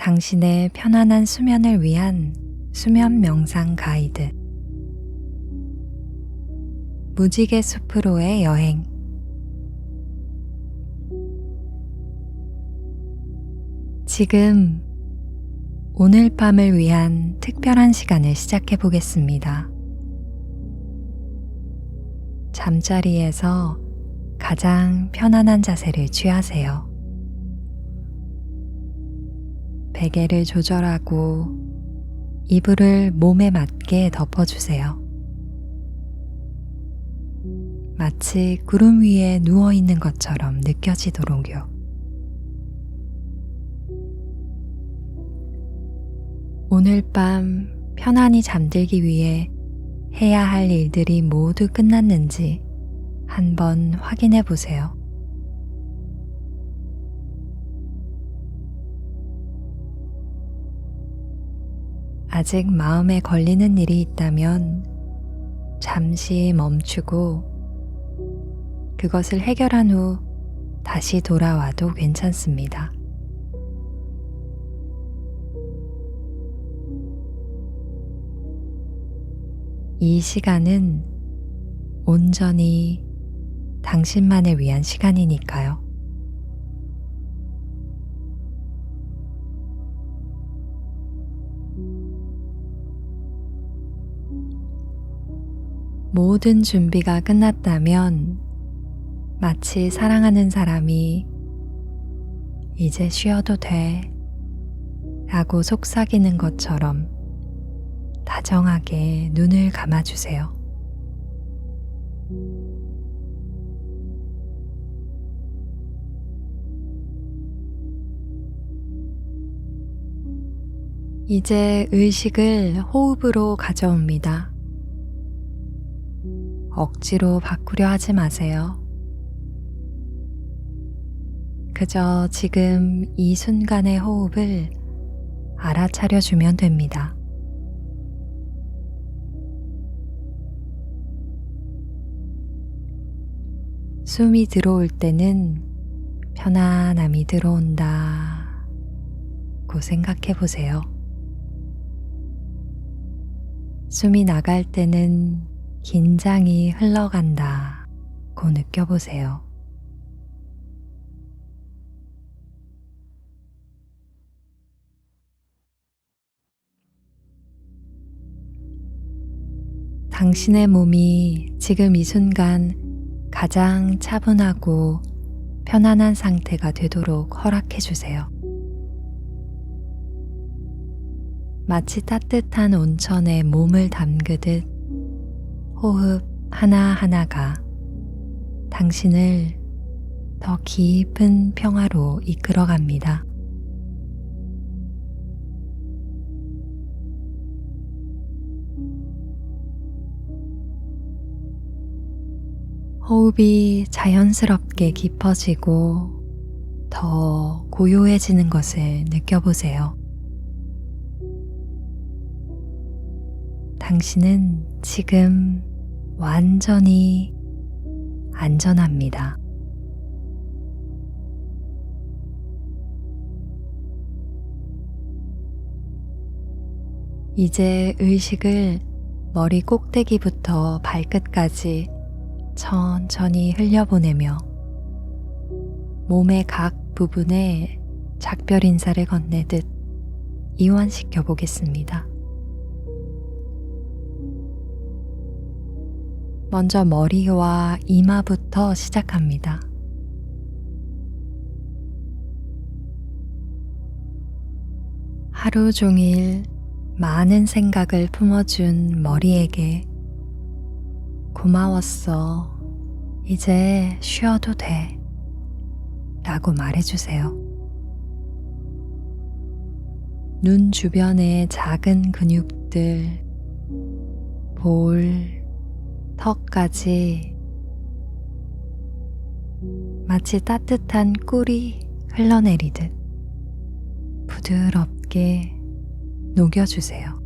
당신의 편안한 수면을 위한 수면 명상 가이드. 무지개 숲으로의 여행. 지금 오늘 밤을 위한 특별한 시간을 시작해 보겠습니다. 잠자리에서 가장 편안한 자세를 취하세요. 베개를 조절하고 이불을 몸에 맞게 덮어주세요. 마치 구름 위에 누워 있는 것처럼 느껴지도록요. 오늘 밤 편안히 잠들기 위해 해야 할 일들이 모두 끝났는지 한번 확인해 보세요. 아직 마음에 걸리는 일이 있다면 잠시 멈추고 그것을 해결한 후 다시 돌아와도 괜찮습니다. 이 시간은 온전히 당신만을 위한 시간이니까요. 모든 준비가 끝났다면 마치 사랑하는 사람이 이제 쉬어도 돼 라고 속삭이는 것처럼 다정하게 눈을 감아주세요. 이제 의식을 호흡으로 가져옵니다. 억지로 바꾸려 하지 마세요. 그저 지금 이 순간의 호흡을 알아차려 주면 됩니다. 숨이 들어올 때는 편안함이 들어온다. 고 생각해 보세요. 숨이 나갈 때는 긴장이 흘러간다. 고 느껴보세요. 당신의 몸이 지금 이 순간 가장 차분하고 편안한 상태가 되도록 허락해 주세요. 마치 따뜻한 온천에 몸을 담그듯 호흡 하나하나가 당신을 더 깊은 평화로 이끌어 갑니다. 호흡이 자연스럽게 깊어지고 더 고요해지는 것을 느껴보세요. 당신은 지금 완전히 안전합니다. 이제 의식을 머리 꼭대기부터 발끝까지 천천히 흘려보내며 몸의 각 부분에 작별 인사를 건네듯 이완시켜 보겠습니다. 먼저 머리와 이마부터 시작합니다. 하루 종일 많은 생각을 품어준 머리에게 고마웠어. 이제 쉬어도 돼. 라고 말해주세요. 눈 주변의 작은 근육들, 볼, 턱까지 마치 따뜻한 꿀이 흘러내리듯 부드럽게 녹여주세요.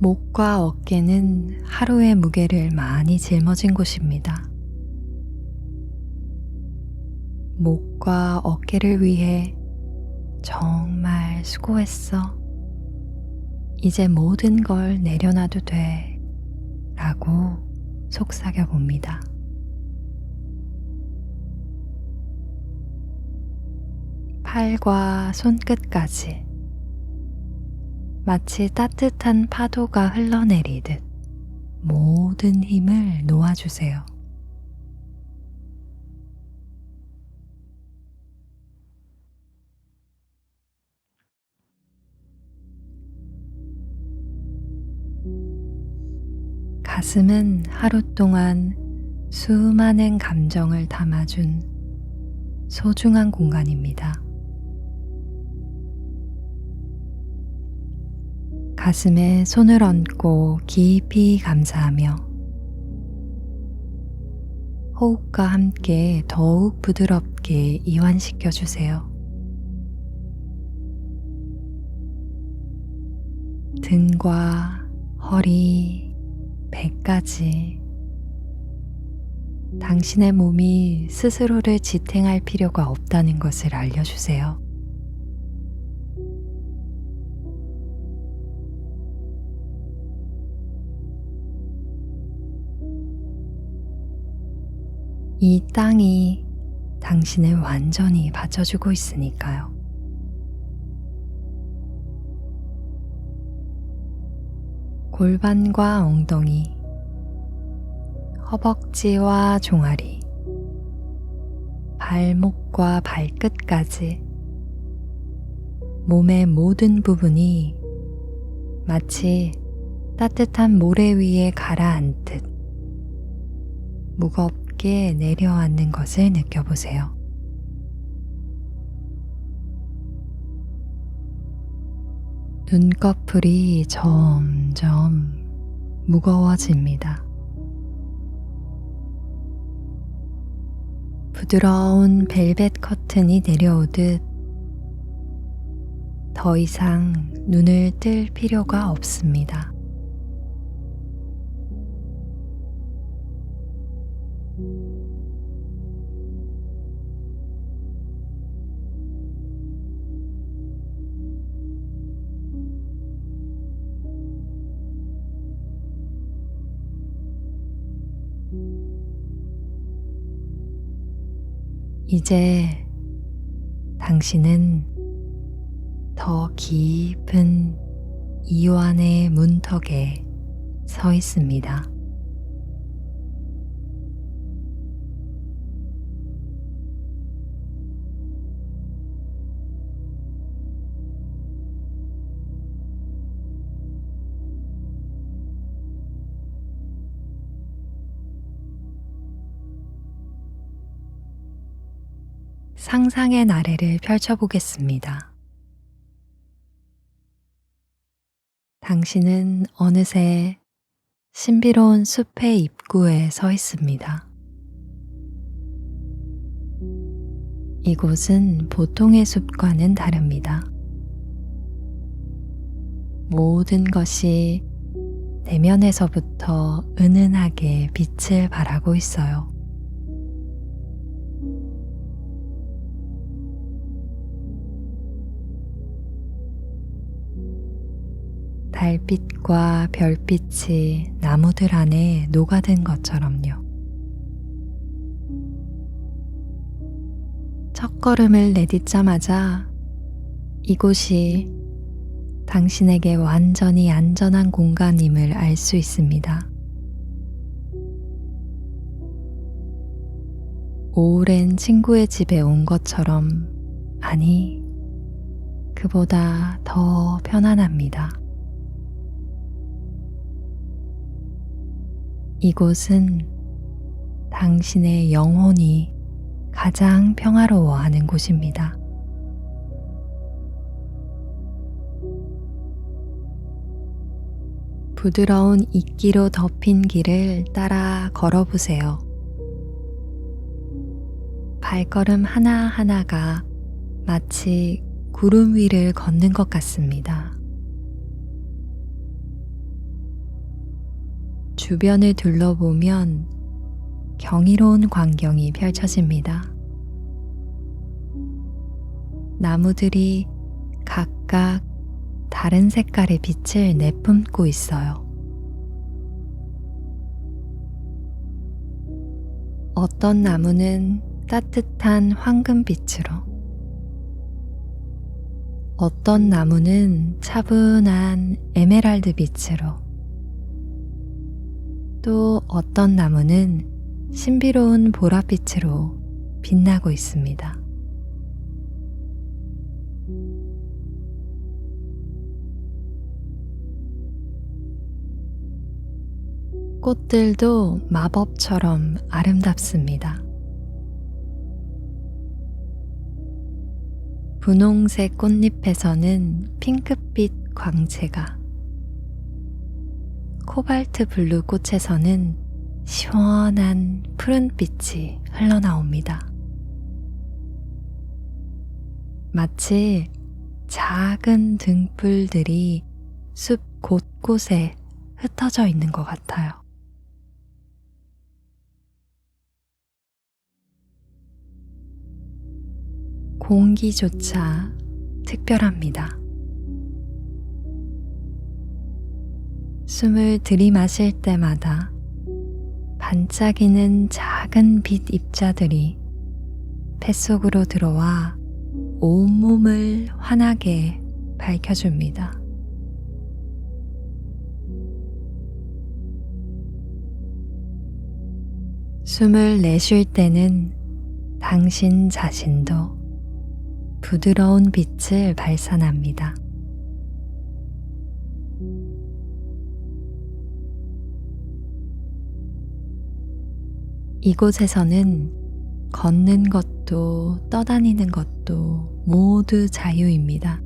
목과 어깨는 하루의 무게를 많이 짊어진 곳입니다. 목과 어깨를 위해 정말 수고했어. 이제 모든 걸 내려놔도 돼. 라고 속삭여 봅니다. 팔과 손끝까지 마치 따뜻한 파도가 흘러내리듯 모든 힘을 놓아주세요. 가슴은 하루 동안 수많은 감정을 담아준 소중한 공간입니다. 가슴에 손을 얹고 깊이 감사하며 호흡과 함께 더욱 부드럽게 이완시켜 주세요. 등과 허리, 배까지 당신의 몸이 스스로를 지탱할 필요가 없다는 것을 알려주세요. 이 땅이 당신을 완전히 받쳐주고 있으니까요. 골반과 엉덩이, 허벅지와 종아리, 발목과 발끝까지 몸의 모든 부분이 마치 따뜻한 모래 위에 가라앉듯 무겁게 내려앉는 것을 느껴보세요. 눈꺼풀이 점점 무거워집니다. 부드러운 벨벳 커튼이 내려오듯 더 이상 눈을 뜰 필요가 없습니다. 이제 당신은 더 깊은 이완의 문턱에 서 있습니다. 상상의 나래를 펼쳐보겠습니다. 당신은 어느새 신비로운 숲의 입구에 서 있습니다. 이곳은 보통의 숲과는 다릅니다. 모든 것이 내면에서부터 은은하게 빛을 발하고 있어요. 달빛과 별빛이 나무들 안에 녹아든 것처럼요. 첫 걸음을 내딛자마자 이곳이 당신에게 완전히 안전한 공간임을 알 수 있습니다. 오랜 친구의 집에 온 것처럼, 아니, 그보다 더 편안합니다. 이곳은 당신의 영혼이 가장 평화로워하는 곳입니다. 부드러운 이끼로 덮인 길을 따라 걸어보세요. 발걸음 하나하나가 마치 구름 위를 걷는 것 같습니다. 주변을 둘러보면 경이로운 광경이 펼쳐집니다. 나무들이 각각 다른 색깔의 빛을 내뿜고 있어요. 어떤 나무는 따뜻한 황금빛으로, 어떤 나무는 차분한 에메랄드 빛으로, 또 어떤 나무는 신비로운 보랏빛으로 빛나고 있습니다. 꽃들도 마법처럼 아름답습니다. 분홍색 꽃잎에서는 핑크빛 광채가, 코발트 블루 꽃에서는 시원한 푸른빛이 흘러나옵니다. 마치 작은 등불들이 숲 곳곳에 흩어져 있는 것 같아요. 공기조차 특별합니다. 숨을 들이마실 때마다 반짝이는 작은 빛 입자들이 뱃속으로 들어와 온몸을 환하게 밝혀줍니다. 숨을 내쉴 때는 당신 자신도 부드러운 빛을 발산합니다. 이곳에서는 걷는 것도 떠다니는 것도 모두 자유입니다.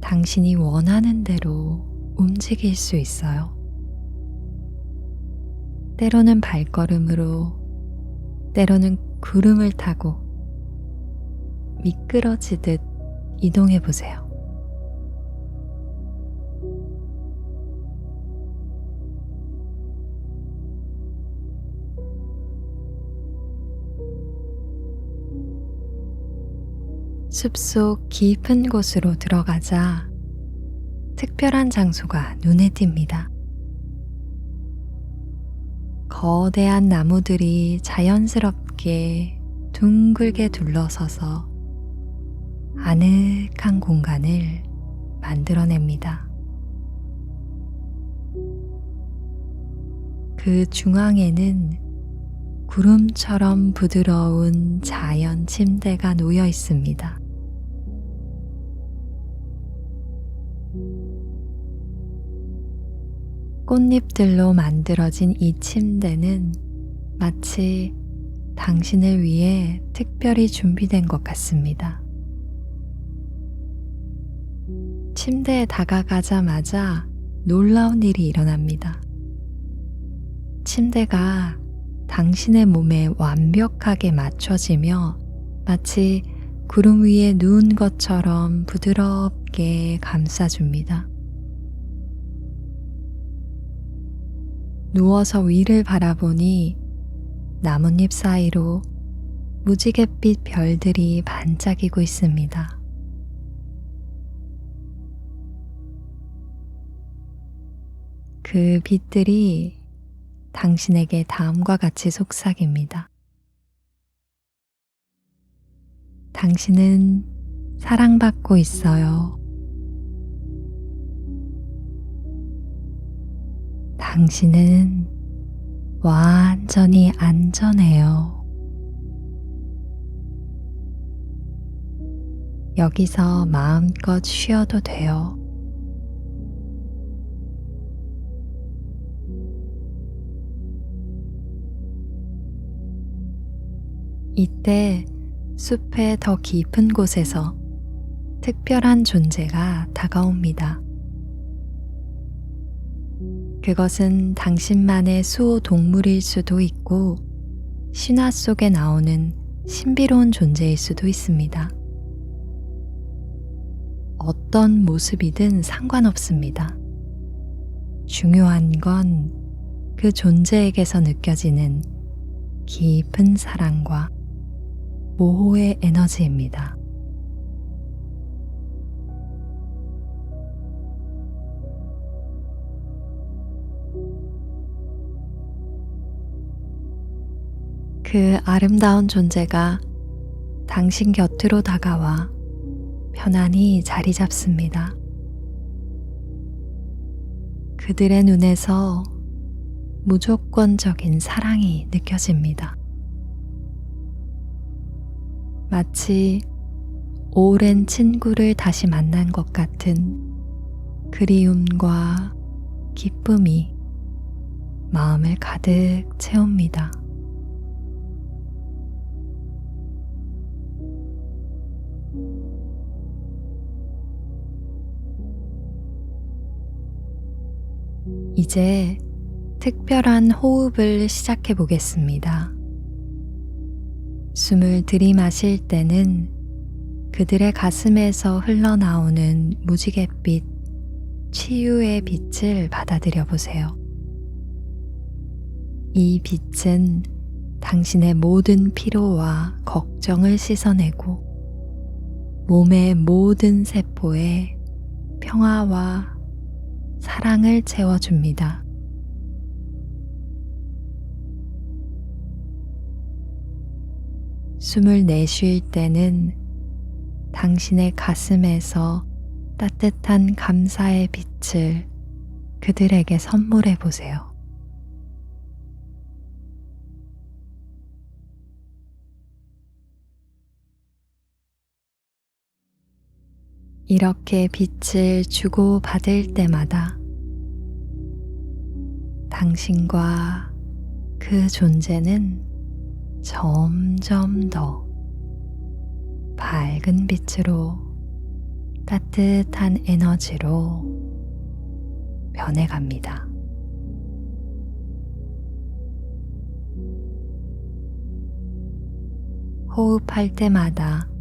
당신이 원하는 대로 움직일 수 있어요. 때로는 발걸음으로, 때로는 구름을 타고 미끄러지듯 이동해 보세요. 숲속 깊은 곳으로 들어가자 특별한 장소가 눈에 띕니다. 거대한 나무들이 자연스럽게 둥글게 둘러서서 아늑한 공간을 만들어냅니다. 그 중앙에는 구름처럼 부드러운 자연 침대가 놓여 있습니다. 꽃잎들로 만들어진 이 침대는 마치 당신을 위해 특별히 준비된 것 같습니다. 침대에 다가가자마자 놀라운 일이 일어납니다. 침대가 당신의 몸에 완벽하게 맞춰지며 마치 구름 위에 누운 것처럼 부드럽게 감싸줍니다. 누워서 위를 바라보니 나뭇잎 사이로 무지갯빛 별들이 반짝이고 있습니다. 그 빛들이 당신에게 다음과 같이 속삭입니다. 당신은 사랑받고 있어요. 당신은 완전히 안전해요. 여기서 마음껏 쉬어도 돼요. 이때 숲의 더 깊은 곳에서 특별한 존재가 다가옵니다. 그것은 당신만의 수호 동물일 수도 있고 신화 속에 나오는 신비로운 존재일 수도 있습니다. 어떤 모습이든 상관없습니다. 중요한 건 그 존재에게서 느껴지는 깊은 사랑과 보호의 에너지입니다. 그 아름다운 존재가 당신 곁으로 다가와 편안히 자리 잡습니다. 그들의 눈에서 무조건적인 사랑이 느껴집니다. 마치 오랜 친구를 다시 만난 것 같은 그리움과 기쁨이 마음을 가득 채웁니다. 이제 특별한 호흡을 시작해 보겠습니다. 숨을 들이마실 때는 그들의 가슴에서 흘러나오는 무지갯빛 치유의 빛을 받아들여 보세요. 이 빛은 당신의 모든 피로와 걱정을 씻어내고 몸의 모든 세포에 평화와 사랑을 채워줍니다. 숨을 내쉴 때는 당신의 가슴에서 따뜻한 감사의 빛을 그들에게 선물해 보세요. 이렇게 빛을 주고 받을 때마다 당신과 그 존재는 점점 더 밝은 빛으로 따뜻한 에너지로 변해갑니다. 호흡할 때마다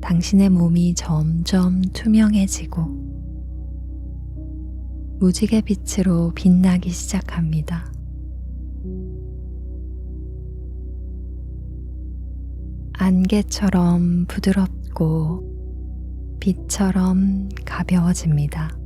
당신의 몸이 점점 투명해지고 무지개 빛으로 빛나기 시작합니다. 안개처럼 부드럽고 빛처럼 가벼워집니다.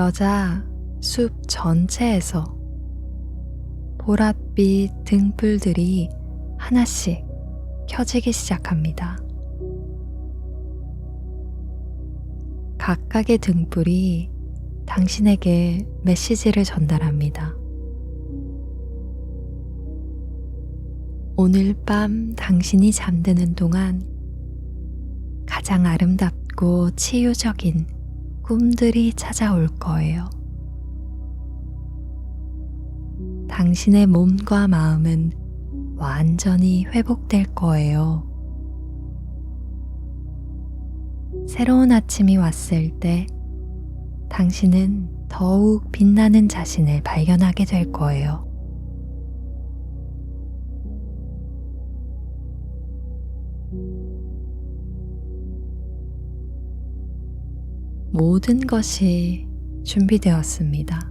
그러자 숲 전체에서 보랏빛 등불들이 하나씩 켜지기 시작합니다. 각각의 등불이 당신에게 메시지를 전달합니다. 오늘 밤 당신이 잠드는 동안 가장 아름답고 치유적인 꿈들이 찾아올 거예요. 당신의 몸과 마음은 완전히 회복될 거예요. 새로운 아침이 왔을 때 당신은 더욱 빛나는 자신을 발견하게 될 거예요. 모든 것이 준비되었습니다.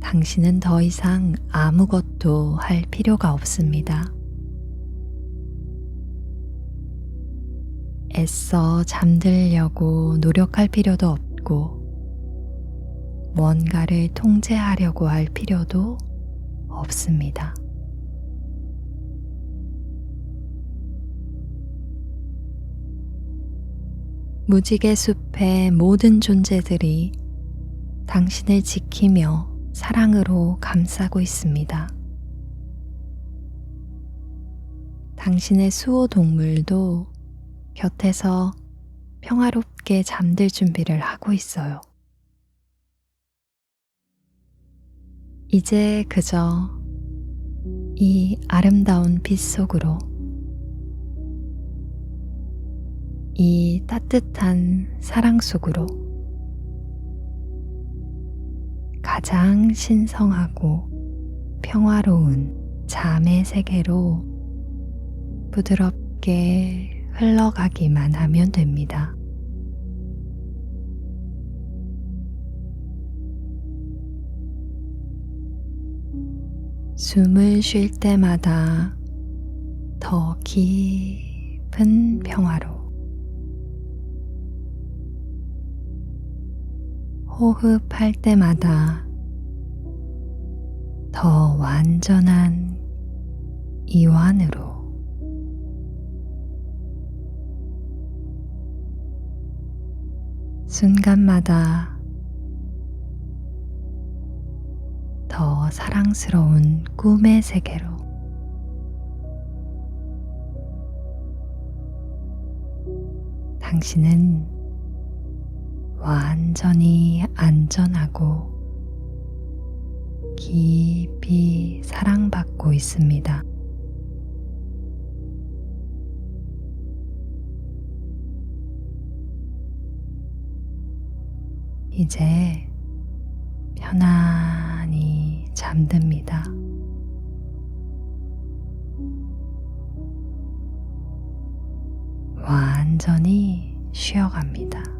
당신은 더 이상 아무것도 할 필요가 없습니다. 애써 잠들려고 노력할 필요도 없고, 뭔가를 통제하려고 할 필요도 없습니다. 무지개 숲의 모든 존재들이 당신을 지키며 사랑으로 감싸고 있습니다. 당신의 수호 동물도 곁에서 평화롭게 잠들 준비를 하고 있어요. 이제 그저 이 아름다운 빛 속으로 이 따뜻한 사랑 속으로 가장 신성하고 평화로운 잠의 세계로 부드럽게 흘러가기만 하면 됩니다. 숨을 쉴 때마다 더 깊은 평화로 호흡할 때마다 더 완전한 이완으로. 순간마다 더 사랑스러운 꿈의 세계로. 당신은 완전히 안전하고 깊이 사랑받고 있습니다. 이제 편안히 잠듭니다. 완전히 쉬어갑니다.